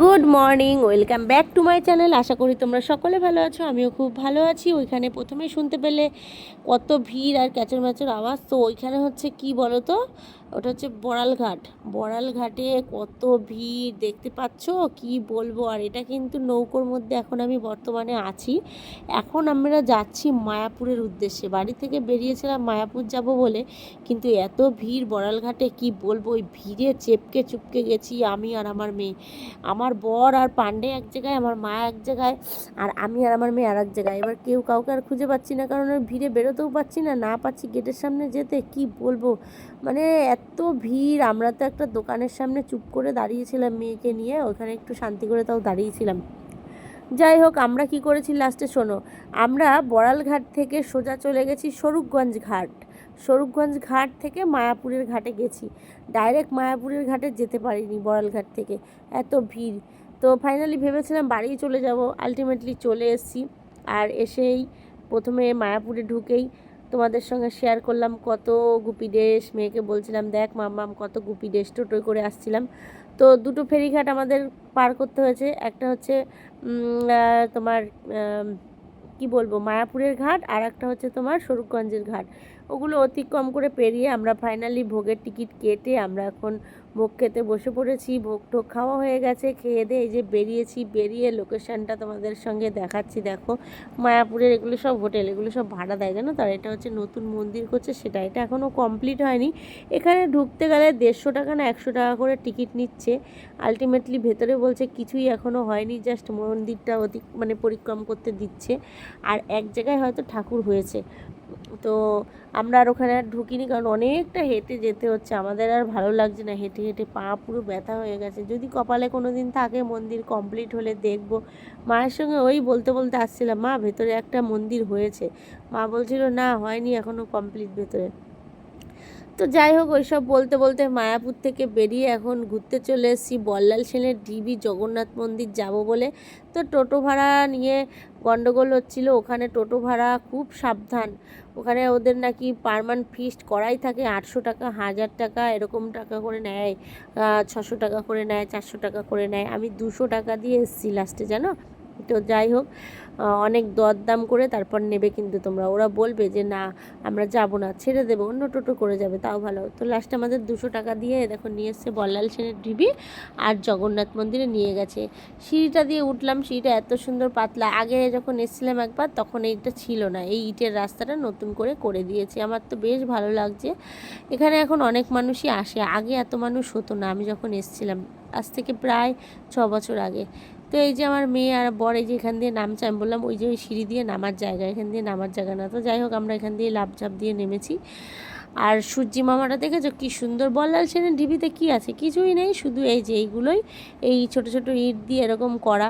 Good morning welcome back to my channel আশা করি তোমরা সকলে ভালো আছো, আমিও খুব ভালো আছি। ওইখানে প্রথমে শুনতে পেলে কত ভিড় আর ক্যাচর ম্যাচের আওয়াজ। তো ওইখানে হচ্ছে কি বলো তো ওটা হচ্ছে বড়ালঘাট। বড়ালঘাটে কত ভিড় দেখতে পাচ্ছ? কি বলব? আর এটা কিন্তু নৌকোর মধ্যে এখন আমি বর্তমানে আছি। এখন আমরা যাচ্ছি মায়াপুরের উদ্দেশ্যে। বাড়ি থেকে বেরিয়েছিলাম মায়াপুর যাব বলে, কিন্তু এত ভিড় বড়ালঘাটে, কি বলব? ওই ভিড়ে চেপকে চুপকে গেছি আমি আর আমার মেয়ে। আমার বর আর পান্ডে এক জায়গায়, আমার মা এক জায়গায়, আর আমি আর আমার মেয়ে আর এক জায়গায়। এবার কেউ কাউকে আর খুঁজে পাচ্ছি না, কারণ ভিড়ে বেরোতেও পাচ্ছি না না পাচ্ছি গেটের সামনে যেতে। কি বলব? মানে এত ভিড়, আমরা তো একটা দোকানের সামনে চুপ করে দাঁড়িয়েছিলাম মেয়েকে নিয়ে, ওখানে একটু শান্তি করে তাও দাঁড়িয়েছিলাম। যাই হোক, আমরা কি করেছি লাস্টে শোনো, আমরা বড়ালঘাট থেকে সোজা চলে গেছি স্বরূপগঞ্জ ঘাট। স্বরূপগঞ্জ ঘাট থেকে মায়াপুরের ঘাটে গেছি। ডাইরেক্ট মায়াপুরের ঘাটে যেতে পারিনি বড়ালঘাট থেকে। এত ভিড়। তো ফাইনালি ভেবেছিলাম বাড়ি চলে যাব। আলটিমেটলি চলে এসেছি। আর এসেই প্রথমে মায়াপুরে ঢুকেই তোমাদের সঙ্গে শেয়ার করলাম কত গুপি ডেস মেয়েকে বলছিলাম, দেখ মাম্মাম, কত গুপি ডেস টোটোয় করে আসছিলাম। তো দুটো ফেরিঘাট আমাদের পার করতে হয়েছে। একটা হচ্ছে তোমার কি বলব, মায়াপুরের ঘাট, আর একটা হচ্ছে তোমার স্বরূপগঞ্জের ঘাট। ওগুলো অতিক্রম করে পেরিয়ে আমরা ফাইনালি ভোগের টিকিট কেটে আমরা এখন ভোগ খেতে বসে পড়েছি, ভোগ টোগ খাওয়া হয়ে গেছে, খেয়ে দিয়ে এই যে বেরিয়েছি, বেরিয়ে লোকেশনটা তোমাদের সঙ্গে দেখাচ্ছি, দেখো। মায়াপুরের এগুলো সব হোটেল, এগুলো সব ভাড়া দেয়, জানো? তার এটা হচ্ছে নতুন মন্দির করছে, সেটা এটা এখনও কমপ্লিট হয়নি। এখানে ঢুকতে গেলে দেড়শো টাকা না একশো টাকা করে টিকিট নিচ্ছে। আলটিমেটলি ভেতরে বলছে কিছুই এখনও হয়নি জাস্ট মন্দিরটা অতি মানে পরিক্রম করতে দিচ্ছে। আর এক জায়গায় হয়তো ঠাকুর হয়েছে। তো আমরা আর ওখানে আর ঢুকিনি কারণ অনেকটা হেঁটে যেতে হচ্ছে। আমাদের আর ভালো লাগছে না হেঁটে হেঁটে, পা পুরো ব্যথা হয়ে গেছে। যদি কপালে কোনো দিন থাকে মন্দির কমপ্লিট হলে দেখব। মায়ের সঙ্গে ওই বলতে বলতে আসছিলাম, মা, ভেতরে একটা মন্দির হয়েছে। মা বলছিল, না, হয়নি এখনও কমপ্লিট ভেতরে। তো যাই হোক, ওইসব বলতে বলতে মায়াপুর থেকে বেরিয়ে এখন ঘুরতে চলে এসেছি। বল্লাল সেনের ডিবি জগন্নাথ মন্দির যাব বলে। তো টোটো ভাড়া নিয়ে গন্ডগোল হচ্ছিল। ওখানে টোটো ভাড়া খুব সাবধান। ওখানে ওদের নাকি পারমান ফিস্ট করাই থাকে। আটশো টাকা, হাজার টাকা, এরকম টাকা করে নেয়। ছশো টাকা করে নেয়, চারশো টাকা করে নেয়। আমি দুশো টাকা দিয়ে এসেছি লাস্টে জানো? তো যাই হোক অনেক দরদাম করে তারপর নেবে কিন্তু তোমরা। ওরা বলবে যে, না, আমরা যাব না, ছেড়ে দেবো, অন্য টোটো করে যাবে, তাও ভালো। তো লাস্টে আমাদের দুশো টাকা দিয়ে দেখো নিয়ে এসছে বল্লাল সেনের ডিবি আর জগন্নাথ মন্দিরে নিয়ে গেছে। সিঁড়িটা দিয়ে উঠলাম, সিঁড়িটা এত সুন্দর পাতলা। আগে যখন এসেছিলাম একবার, তখন এইটা ছিল না। এই ইটের রাস্তাটা নতুন করে করে দিয়েছে। আমার তো বেশ ভালো লাগছে। এখানে এখন অনেক মানুষই আসে। আগে এত মানুষ হতো না। আমি যখন এসেছিলাম, আজ থেকে প্রায় ছ বছর আগে। তো এই যে আমার মেয়ে আর বর এই যে এখান দিয়ে নামছে, আমি বললাম ওই যে ওই সিঁড়ি দিয়ে নামার জায়গা, এখান দিয়ে নামার জায়গা না। তো যাই হোক, আমরা এখান দিয়ে লাভ ঝাপ দিয়ে নেমেছি। আর সূর্যি মামাটা দেখেছ কি সুন্দর, বল্লাল সেনের ঢিবিতে কি আছে? কিছুই নেই, শুধু এই যে এইগুলোই, এই ছোট ছোট ইট দিয়ে এরকম করা।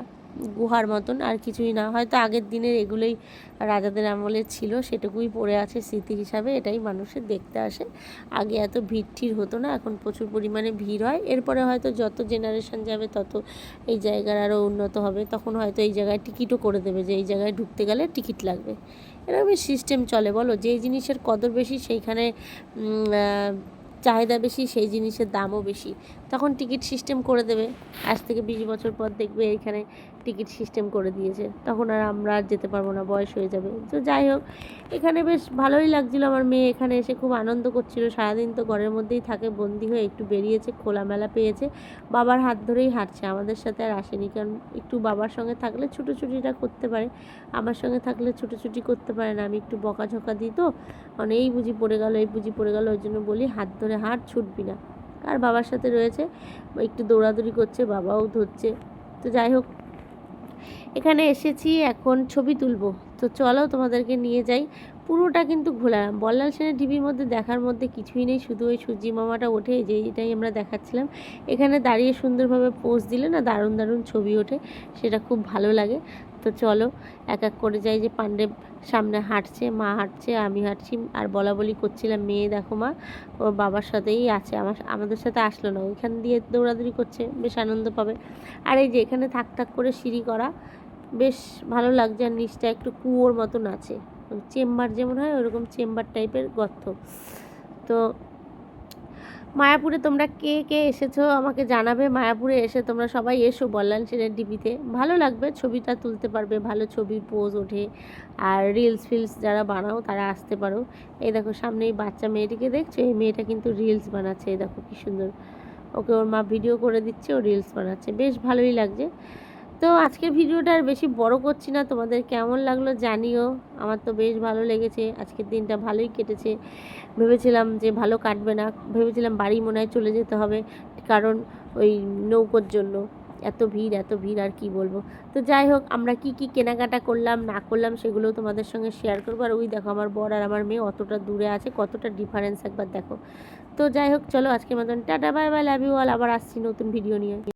গুহার মতন, আর কিছুই না। হয়তো আগের দিনের এগুলোই রাজাদের আমলে ছিল, সেটুকুই পড়ে আছে স্মৃতি হিসাবে, এটাই মানুষের দেখতে আসে। আগে এত ভিড় ঠিড় হতো না, এখন প্রচুর পরিমাণে ভিড় হয়। এরপরে হয়তো যত জেনারেশন যাবে, তত এই জায়গার আরও উন্নত হবে। তখন হয়তো এই জায়গায় টিকিটও করে দেবে যে, এই জায়গায় ঢুকতে গেলে টিকিট লাগবে। এরকমই সিস্টেম চলে, বলো? যেই জিনিসের কদর বেশি, সেইখানে চাহিদা বেশি, সেই জিনিসের দামও বেশি। তখন টিকিট সিস্টেম করে দেবে। আজ থেকে বিশ বছর পর দেখবে এইখানে টিকিট সিস্টেম করে দিয়েছে। তখন আর আমরা আর যেতে পারব না, বয়স হয়ে যাবে। তো যাই হোক, এখানে বেশ ভালোই লাগছিল। আমার মেয়ে এখানে এসে খুব আনন্দ করছিল। সারাদিন তো ঘরের মধ্যেই থাকে, বন্দি হয়ে একটু বেরিয়েছে, খোলামেলা পেয়েছে। বাবার হাত ধরেই হাঁটছে, আমাদের সাথে আর আসেনি। কারণ একটু বাবার সঙ্গে থাকলে ছুটোছুটিটা করতে পারে। আমার সঙ্গে থাকলে ছুটোছুটি করতে পারে না। আমি একটু বকাঝকা দিই তো। মানে এই বুঝি পড়ে গেল, এই বুঝি পড়ে গেল। ওই জন্য বলি হাত ধরে হাঁট, ছুটবি না। আর বাবার সাথে রয়েছে, একটু দৌড়াদৌড়ি করছে, বাবাও ধরছে। তো যাই হোক, এখানে এসেছি, এখন ছবি তুলবো। তো চলো তোমাদেরকে নিয়ে যাই। পুরোটা কিন্তু ঘোরালাম বল্লাল সেনের টিভির মধ্যে দেখার মধ্যে কিছুই নেই, শুধু ওই সূর্যি মামাটা ওঠে যে এটাই আমরা দেখাচ্ছিলাম। এখানে দাঁড়িয়ে সুন্দরভাবে পোজ দিলে না দারুণ দারুণ ছবি ওঠে, সেটা খুব ভালো লাগে। তো চলো এক এক করে যাই যে পাণ্ডব সামনে হাঁটছে, মা হাঁটছে, আমি হাঁটছি, আর বলা বলি করছিলাম, মেয়ে দেখো মা, ওর বাবার সাথেই আছে, আমার আমাদের সাথে আসলো না, ওইখান দিয়ে দৌড়াদৌড়ি করছে, বেশ আনন্দ পাবে। আর এই যে এখানে থাক থাক করে সিঁড়ি করা বেশ ভালো লাগছে আর নিচটা একটু কুয়োর মতন আছে। চেম্বার যেমন হয়, ওরকম চেম্বার টাইপের গর্ত। তো মায়াপুরে তোমরা কে কে এসেছ আমাকে জানাবে। মায়াপুরে এসে তোমরা সবাই এসো বললাম সেনের ডিবিতে ভালো লাগবে, ছবিটা তুলতে পারবে, ভালো ছবি পোজ ওঠে। আর রিলস ফিলস যারা বানাও তারা আসতে পারো। এই দেখো সামনে এই বাচ্চা মেয়েটিকে দেখছ? এই মেয়েটা কিন্তু রিলস বানাচ্ছে, এই দেখো কি সুন্দর। ওকে ওর মা ভিডিও করে দিচ্ছে, ও রিলস বানাচ্ছে। বেশ ভালোই লাগছে। তো আজকের ভিডিওটা আর বেশি বড় করছি না। তোমাদের কেমন লাগল জানিও। আমার তো বেশ ভালো লেগেছে। আজকের দিনটা ভালোই কেটেছে। ভেবেছিলাম যে ভালো কাটবে না। ভেবেছিলাম বাড়ি মনে হয় চলে যেতে হবে কারণ ওই নৌকোর জন্য। এত ভিড় এত ভিড় আর কি বলব। তো যাই হোক, আমরা কি কি কেনাকাটা করলাম, না করলাম সেগুলো তোমাদের সঙ্গে শেয়ার করব। আর ওই দেখো আমার বর আর আমার মেয়ে অতটা দূরে আছে, কতটা ডিফারেন্স একবার দেখো। তো যাই হোক, চলো আজকের মতন। Tata bye bye love you all আবার আসছি নতুন ভিডিও নিয়ে।